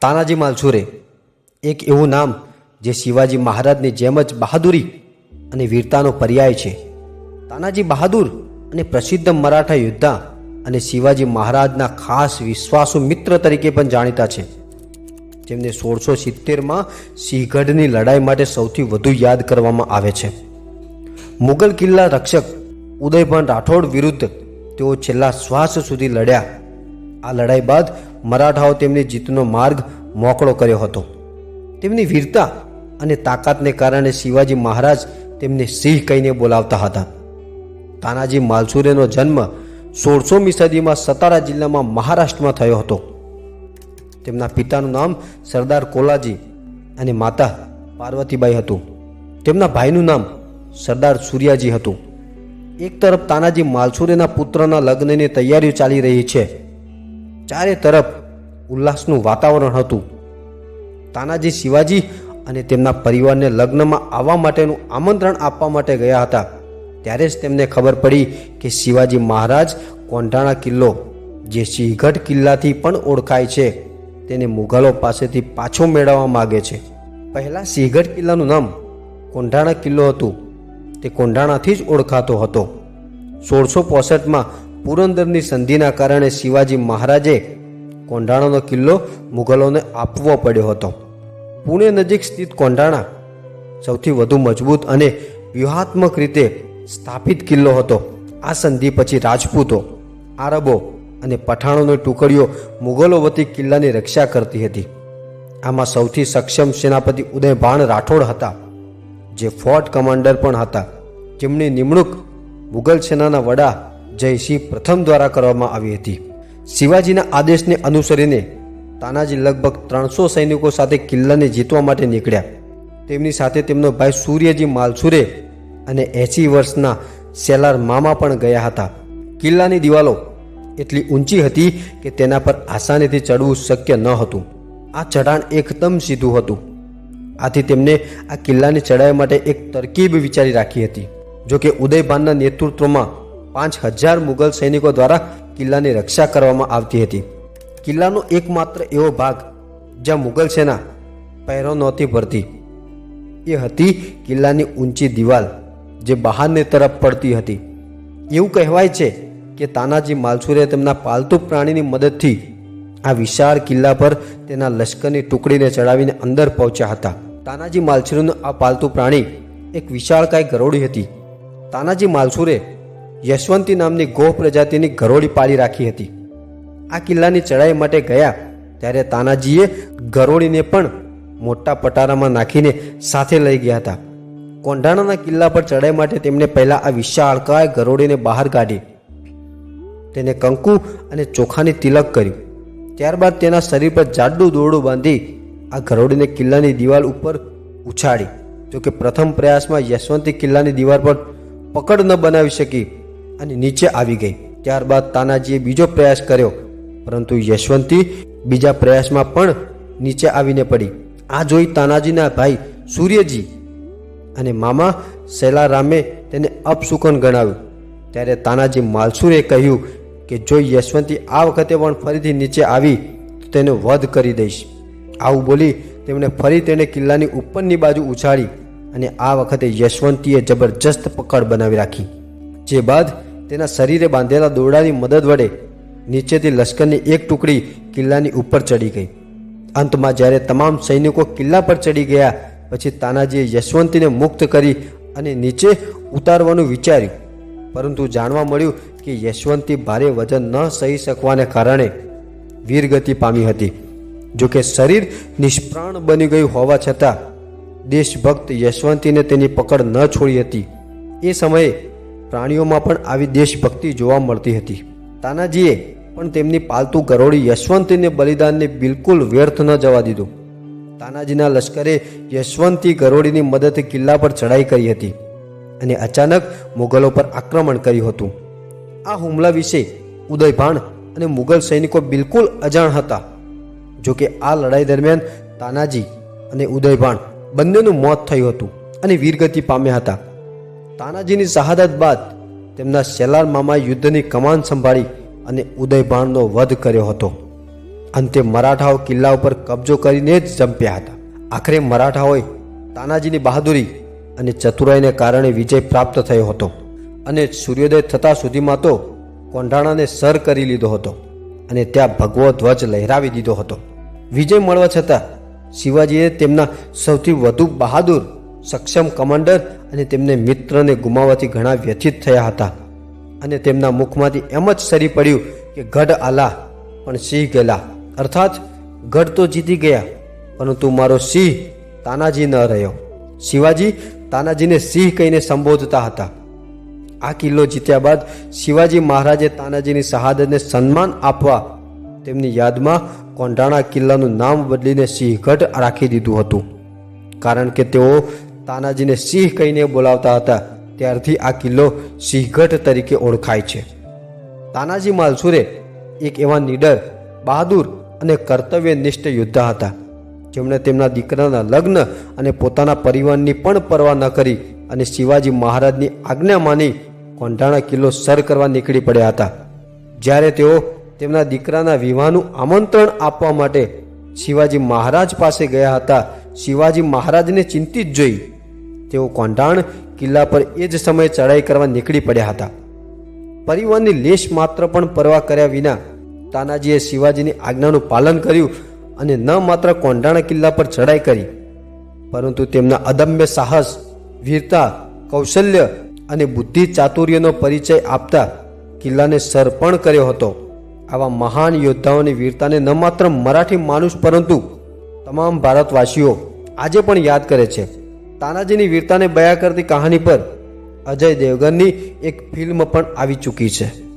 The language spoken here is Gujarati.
તાનાજી માલસુરે, એક એવું નામ જે શિવાજી મહારાજની જેમ જ બહાદુરી અને વીરતાનો પર્યાય છે. તાનાજી બહાદુર અને પ્રસિદ્ધ મરાઠા યોદ્ધા અને શિવાજી મહારાજના ખાસ વિશ્વાસુ મિત્ર તરીકે પણ જાણીતા છે. જેમને સોળસો સિત્તેરમાં સિંહગઢની લડાઈ માટે સૌથી વધુ યાદ કરવામાં આવે છે. મુગલ કિલ્લા રક્ષક ઉદયભાન રાઠોડ વિરુદ્ધ તેઓ છેલ્લા શ્વાસ સુધી લડ્યા. આ લડાઈ બાદ મરાઠાઓ તેમની જીતનો માર્ગ મોકળો કર્યો હતો. તેમની વીરતા અને તાકાતને કારણે શિવાજી મહારાજ તેમને સિંહ કહીને બોલાવતા હતા. તાનાજી માલસુરેનો જન્મ સોળસોમી સદીમાં સતારા જિલ્લામાં મહારાષ્ટ્રમાં થયો હતો. તેમના પિતાનું નામ સરદાર કોલાજી અને માતા પાર્વતીબાઈ હતું. તેમના ભાઈનું નામ સરદાર સૂર્યાજી હતું. એક તરફ તાનાજી માલસુરેના પુત્રના લગ્નની તૈયારીઓ ચાલી રહી છે. ચારે તરફ ઉલ્લાસનું વાતાવરણ હતું. તાનાજી શિવાજી અને તેમના પરિવારને લગ્નમાં આવવા માટેનું આમંત્રણ આપવા માટે ગયા હતા. ત્યારે જ તેમને ખબર પડી કે શિવાજી મહારાજ કોંઢાણા કિલ્લો, જે સિંહગઢ કિલ્લાથી પણ ઓળખાય છે, તેને મુઘલો પાસેથી પાછો મેળવવા માગે છે. પહેલાં સિંહગઢ કિલ્લાનું નામ કોંઢાણા કિલ્લો હતું. તે કોંઢાણાથી જ ઓળખાતો હતો. સોળસો પોસઠમાં પુરંદરની સંધિના કારણે શિવાજી મહારાજે કોંઢાણાનો કિલ્લો મુઘલોને આપવો પડ્યો હતો. પુણે નજીક સ્થિત કોંઢાણા સૌથી વધુ મજબૂત અને વ્યૂહાત્મક રીતે સ્થાપિત કિલ્લો હતો. આ સંધિ પછી રાજપૂતો, આરબો અને પઠાણોની ટુકડીઓ મુગલો વતી કિલ્લાની રક્ષા કરતી હતી. આમાં સૌથી સક્ષમ સેનાપતિ ઉદયભાન રાઠોડ હતા, જે ફોર્ટ કમાન્ડર પણ હતા. જેમની નિમણૂક મુગલ સેનાના વડા જયસિંહ પ્રથમ દ્વારા કરવામાં આવી હતી. શિવાજીના આદેશને અનુસરીને તાનાજી લગભગ ત્રણસો સૈનિકો સાથે કિલ્લાને જીતવા માટે નીકળ્યા. તેમની સાથે તેમનો ભાઈ સૂર્યજી માલસુરે અને એંસી વર્ષના સેલાર મામા પણ ગયા હતા. કિલ્લાની દિવાલો એટલી ઊંચી હતી કે તેના પર આસાનીથી ચડવું શક્ય ન હતું. આ ચઢાણ એકદમ સીધું હતું. આથી તેમને આ કિલ્લાની ચડાઈ માટે એક તરકીબ વિચારી રાખી હતી. જોકે ઉદયભાનના નેતૃત્વમાં પાંચ હજાર મુગલ સૈનિકો દ્વારા કિલ્લાની રક્ષા કરવામાં આવતી હતી. કિલ્લાનો એકમાત્ર એવો ભાગ જ્યાં મુગલ સેના પહેરો નહોતી ભરતી. એ હતી કિલ્લાની ઊંચી દિવાલ જે બહારની તરફ પડતી હતી. એવું કહેવાય છે કે તાનાજી માલસુરે તેમના પાલતુ પ્રાણીની મદદથી આ વિશાળ કિલ્લા પર તેના લશ્કરની ટુકડીને ચડાવીને અંદર પહોંચ્યા હતા. તાનાજી માલસુરનું આ પાલતુ પ્રાણી એક વિશાળકાય ગરોળી હતી. તાનાજી માલસુરે યશવંતી નામની ગોહ પ્રજાતિની ગરોળી પાળી રાખી હતી. આ કિલ્લાની ચડાઈ માટે ગયા ત્યારે તાનાજીએ ગરોળીને પણ મોટા પટારામાં નાખીને સાથે લઈ ગયા હતા. કોંઢાણાના કિલ્લા પર ચડાઈ માટે તેમણે પહેલાં આ વિશાળકાય ગરોળીને બહાર કાઢી. તેને કંકુ અને ચોખાની તિલક કર્યું. ત્યારબાદ તેના શરીર પર જાડું દોરડું બાંધી આ ગરોળીને કિલ્લાની દિવાલ ઉપર ઉછાળી. જોકે પ્રથમ પ્રયાસમાં યશવંતી કિલ્લાની દિવાલ પર પકડ ન બનાવી શકી. અને નીચે આવી ગઈ. ત્યારબાદ તાનાજીએ બીજો પ્રયાસ કર્યો, પરંતુ યશવંતી બીજા પ્રયાસમાં પણ નીચે આવીને પડી. આ જોઈ તાનાજીના ભાઈ સૂર્યજી અને મામા સેલારામે તેને અપશુકન ગણાવ્યું. ત્યારે તાનાજી માલસુરે કહ્યું કે, જો યશવંતી આ વખતે પણ ફરીથી નીચે આવી, તો તેને વધ કરી દઈશ. આવું બોલી તેમણે ફરી તેને કિલ્લાની ઉપરની બાજુ ઉછાળી અને આ વખતે યશવંતીએ જબરજસ્ત પકડ બનાવી રાખી. જે બાદ તેના શરીરે બાંધેલા દોરડાની મદદ વડે નીચેથી લશ્કરની એક ટુકડી કિલ્લાની ઉપર ચડી ગઈ. અંતમાં જ્યારે તમામ સૈનિકો કિલ્લા પર ચડી ગયા, પછી તાનાજીએ યશવંતીને મુક્ત કરી અને નીચે ઉતારવાનું વિચાર્યું. પરંતુ જાણવા મળ્યું કે યશવંતી ભારે વજન ન સહી શકવાને કારણે વીરગતિ પામી હતી. જોકે શરીર નિષ્પ્રાણ બની ગયું હોવા છતાં દેશભક્ત યશવંતીને તેની પકડ ન છોડી હતી. એ સમયે પ્રાણીઓમાં પણ આવી દેશભક્તિ જોવા મળતી હતી. તાનાજીએ પણ તેમની પાલતુ ગરોળી યશવંતીને બલિદાનને બિલકુલ વ્યર્થ ન જવા દીધું. તાનાજીના લશ્કરે યશવંતી ગરોળીની મદદથી કિલ્લા પર ચઢાઈ કરી હતી અને અચાનક મુગલો પર આક્રમણ કર્યું હતું. આ હુમલા વિશે ઉદયભાન અને મુગલ સૈનિકો બિલકુલ અજાણ હતા. જોકે આ લડાઈ દરમિયાન તાનાજી અને ઉદયભાન બંનેનું મોત થયું હતું અને વીરગતિ પામ્યા હતા. તાનાજીની શહાદત બાદ તેમના શેલાર મામા યુદ્ધની કમાન સંભાળી અને ઉદયભાનનો વધ કર્યો હતો. અંતે મરાઠાઓ કિલ્લા ઉપર કબજો કરીને જ જંપ્યા હતા. આખરે મરાઠાઓએ તાનાજીની બહાદુરી અને ચતુરાઈને કારણે વિજય પ્રાપ્ત થયો હતો અને સૂર્યોદય થતાં સુધીમાં તો કોંઢાણાને સર કરી લીધો હતો અને ત્યાં ભગવો ધ્વજ લહેરાવી દીધો હતો. વિજય મળવા છતાં શિવાજીએ તેમના સૌથી વધુ બહાદુર સક્ષમ કમાન્ડર અને તેમને મિત્રને ગુમાવવાથી ઘણા વ્યથિત થયા હતા. અને તેમના મુખમાંથી એમ જ સરી પડ્યું કે ગઢ આલા, પણ સિંહ ગયેલા. અર્થાત, ગઢ તો જીતી ગયા, પરંતુ મારો સિંહ તાનાજી ન રહ્યો. શિવાજી તાનાજીને સિંહ કહીને સંબોધતા હતા. આ કિલ્લો જીત્યા બાદ શિવાજી મહારાજે તાનાજીની શહાદતને સન્માન આપવા તેમની યાદમાં કોંઢાણા કિલ્લાનું નામ બદલીને સિંહગઢ રાખી દીધું હતું. કારણ કે તેઓ તાનાજીને સિંહ કહીને બોલાવતા હતા. ત્યારથી આ કિલ્લો સિંહગઢ તરીકે ઓળખાય છે. તાનાજી માલસુરે એક એવા નીડર, બહાદુર અને કર્તવ્યનિષ્ઠ યોદ્ધા હતા. જેમણે તેમના દીકરાના લગ્ન અને પોતાના પરિવારની પણ પરવા ન કરી અને શિવાજી મહારાજની આજ્ઞા માની કોંઢાણા કિલ્લો સર કરવા નીકળી પડ્યા હતા. જ્યારે તેઓ તેમના દીકરાના વિવાહનું આમંત્રણ આપવા માટે શિવાજી મહારાજ પાસે ગયા હતા, શિવાજી મહારાજને ચિંતિત જોઈ તેઓ કોંઢાણ કિલ્લા પર એ જ સમયે ચડાઈ કરવા નીકળી પડ્યા હતા. પરિવારની લેશ માત્ર પણ પરવા કર્યા વિના તાનાજીએ શિવાજીની આજ્ઞાનું પાલન કર્યું અને ન માત્ર કોંઢાણા કિલ્લા પર ચડાઈ કરી, પરંતુ તેમના અદમ્ય સાહસ, વીરતા, કૌશલ્ય અને બુદ્ધિ ચાતુર્યનો પરિચય આપતા કિલ્લાને સર પણ કર્યો હતો. આવા મહાન યોદ્ધાઓની વીરતાને ન માત્ર મરાઠી માનુષ પરંતુ તમામ ભારતવાસીઓ આજે પણ યાદ કરે છે. તાનાજીની વીરતાને બયા કરતી કહાની પર અજય દેવગનની એક ફિલ્મ પણ આવી ચૂકી છે.